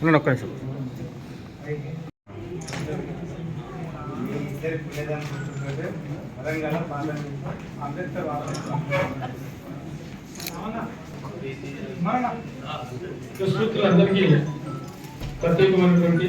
ఉండండి ఒక్క నిమిషం. మీ ఇద్దరి పిల్లదాన్ని కూర్చుంటే వరంగల్ పార్లమెంట్ అంబేద్కర్ ప్రస్తుతులందరికీ ప్రత్యేకమైనటువంటి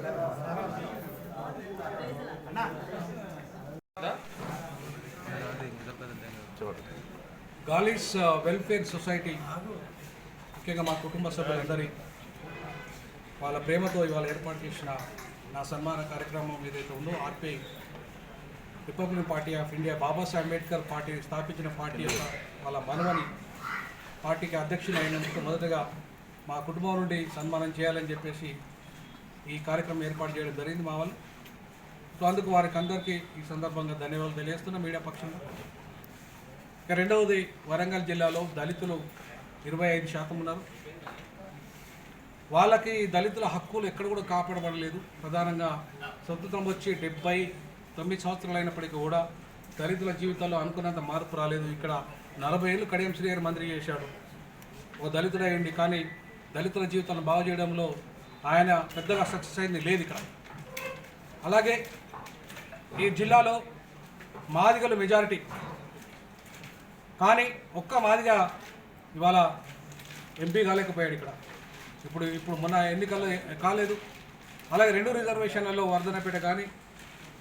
గాలీస్ వెల్ఫేర్ సొసైటీ ముఖ్యంగా మా కుటుంబ సభ్యులందరి వాళ్ళ ప్రేమతో ఇవాళ ఏర్పాటు చేసిన నా సన్మాన కార్యక్రమం ఏదైతే ఉందో RP republic party of India Babasaheb Ambedkar party స్థాపించిన పార్టీ యొక్క వాళ్ళ మనవని పార్టీకి అధ్యక్షులు అయినందుకు మొదటగా మా కుటుంబం నుండి సన్మానం చేయాలని చెప్పేసి ఈ కార్యక్రమం ఏర్పాటు చేయడం జరిగింది మా వాళ్ళు సో అందుకు వారికి అందరికీ ఈ సందర్భంగా ధన్యవాదాలు తెలియజేస్తున్న మీడియా పక్షంలో. ఇక రెండవది వరంగల్ జిల్లాలో దళితులు ఇరవై ఐదు శాతం ఉన్నారు. వాళ్ళకి దళితుల హక్కులు ఎక్కడ కూడా కాపాడబడలేదు. ప్రధానంగా స్వతంత్రం వచ్చి డెబ్బై తొమ్మిది సంవత్సరాలు అయినప్పటికీ కూడా దళితుల జీవితాల్లో అనుకున్నంత మార్పు రాలేదు. ఇక్కడ నలభై ఏళ్ళు కడియం శ్రీగారు మంత్రి చేశాడు. ఒక దళితుడయ్యండి కానీ దళితుల జీవితాలను బాగు చేయడంలో ఆయన పెద్దగా సక్సెస్ అయింది లేదు ఇక్కడ. అలాగే ఈ జిల్లాలో మాదిగలు మెజారిటీ. కానీ ఒక్క మాదిగా ఇవాళ ఎంపీ కాలేకపోయాడు ఇక్కడ. ఇప్పుడు ఇప్పుడు మొన్న ఎన్నికల్లో కాలేదు. అలాగే రెండు రిజర్వేషన్లలో వర్ధనపేట కానీ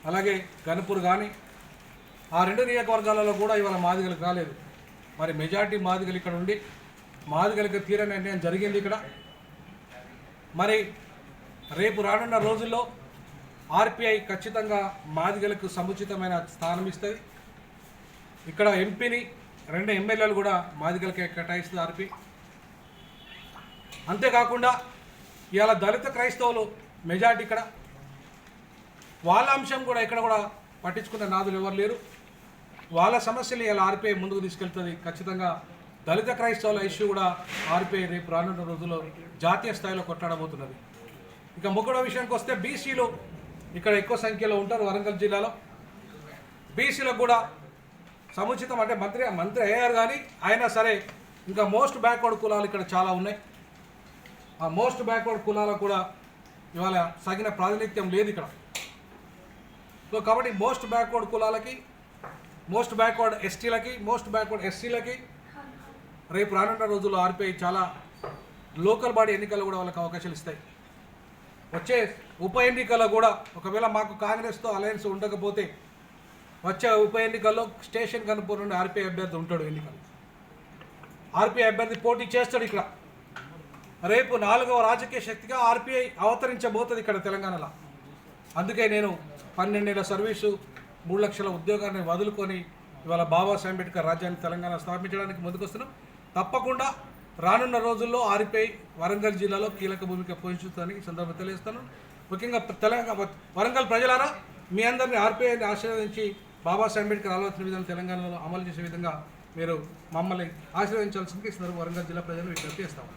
అలాగే గణపూర్ కానీ ఆ రెండు నియోజకవర్గాలలో కూడా ఇవాళ మాదిగలు కాలేదు మరి మెజార్టీ మాదిగలు ఇక్కడ ఉండి మాదిగలకు తీరని నిర్ణయం జరిగింది ఇక్కడ. మరి రేపు రానున్న రోజుల్లో ఆర్పిఐ ఖచ్చితంగా మాదిగలకు సముచితమైన స్థానం ఇస్తుంది. ఇక్కడ ఎంపీని రెండు ఎమ్మెల్యేలు కూడా మాదిగలకే కేటాయిస్తుంది ఆర్పి. అంతేకాకుండా ఇవాళ దళిత క్రైస్తవులు మెజార్టీ ఇక్కడ. వాళ్ళ అంశం కూడా ఇక్కడ కూడా పట్టించుకున్న నాదులు ఎవరు లేరు. వాళ్ళ సమస్యలు ఇలా ఆర్పిఐ ముందుకు తీసుకెళ్తుంది. ఖచ్చితంగా దళిత క్రైస్తవుల ఇష్యూ కూడా ఆర్పిఐ రేపు రానున్న రోజుల్లో జాతీయ స్థాయిలో కొట్లాడబోతున్నది. ఇక ముక్కడో విషయానికి వస్తే బీసీలు ఇక్కడ ఎక్కువ సంఖ్యలో ఉంటారు వరంగల్ జిల్లాలో. బీసీలకు కూడా సముచితం అంటే మంత్రి మంత్రి అయ్యారు కానీ అయినా సరే ఇంకా మోస్ట్ బ్యాక్వర్డ్ కులాలు ఇక్కడ చాలా ఉన్నాయి. ఆ మోస్ట్ బ్యాక్వర్డ్ కులాలకు కూడా ఇవాళ సగిన ప్రాతినిధ్యం లేదు ఇక్కడ. సో కాబట్టి మోస్ట్ బ్యాక్వర్డ్ కులాలకి మోస్ట్ బ్యాక్వర్డ్ ఎస్టీలకి మోస్ట్ బ్యాక్వర్డ్ ఎస్సీలకి రేపు రానున్న రోజుల్లో ఆర్పిఐ చాలా లోకల్ బాడీ ఎన్నికలు కూడా వాళ్ళకి అవకాశాలు ఇస్తాయి. వచ్చే ఉప ఎన్నికల్లో కూడా ఒకవేళ మాకు కాంగ్రెస్తో అలయన్స్ ఉండకపోతే వచ్చే ఉప ఎన్నికల్లో స్టేషన్ కనుపూర్ నుండి ఆర్పీ అభ్యర్థి ఉంటాడు ఎన్నికల్లో. ఆర్పీఐ అభ్యర్థి పోటీ చేస్తాడు ఇక్కడ. రేపు నాలుగవ రాజకీయ శక్తిగా ఆర్పీఐ అవతరించబోతుంది ఇక్కడ తెలంగాణలో. అందుకే నేను పన్నెండేళ్ళ సర్వీసు మూడు లక్షల ఉద్యోగాన్ని వదులుకొని ఇవాళ బాబాసాహెబ్ అంబేద్కర్ రాజ్యాన్ని తెలంగాణ స్థాపించడానికి ముందుకొస్తున్నాం. తప్పకుండా రానున్న రోజుల్లో ఆర్పీఐ వరంగల్ జిల్లాలో కీలక భూమిక పోషించడానికి సందర్భం సందర్భంగా తెలియజేస్తాను ముఖ్యంగా తెలంగాణ వరంగల్ ప్రజలారా మీ అందరినీ ఆర్పీఐని ఆశీర్వదించి బాబాసాహెబ్ అంబేద్కర్ ఆలోచన విధానం తెలంగాణలో అమలు చేసే విధంగా మీరు మమ్మల్ని ఆశీర్వదించాల్సింది ఈ సందర్భంగా వరంగల్ జిల్లా ప్రజలను విజ్ఞప్తి చేస్తాము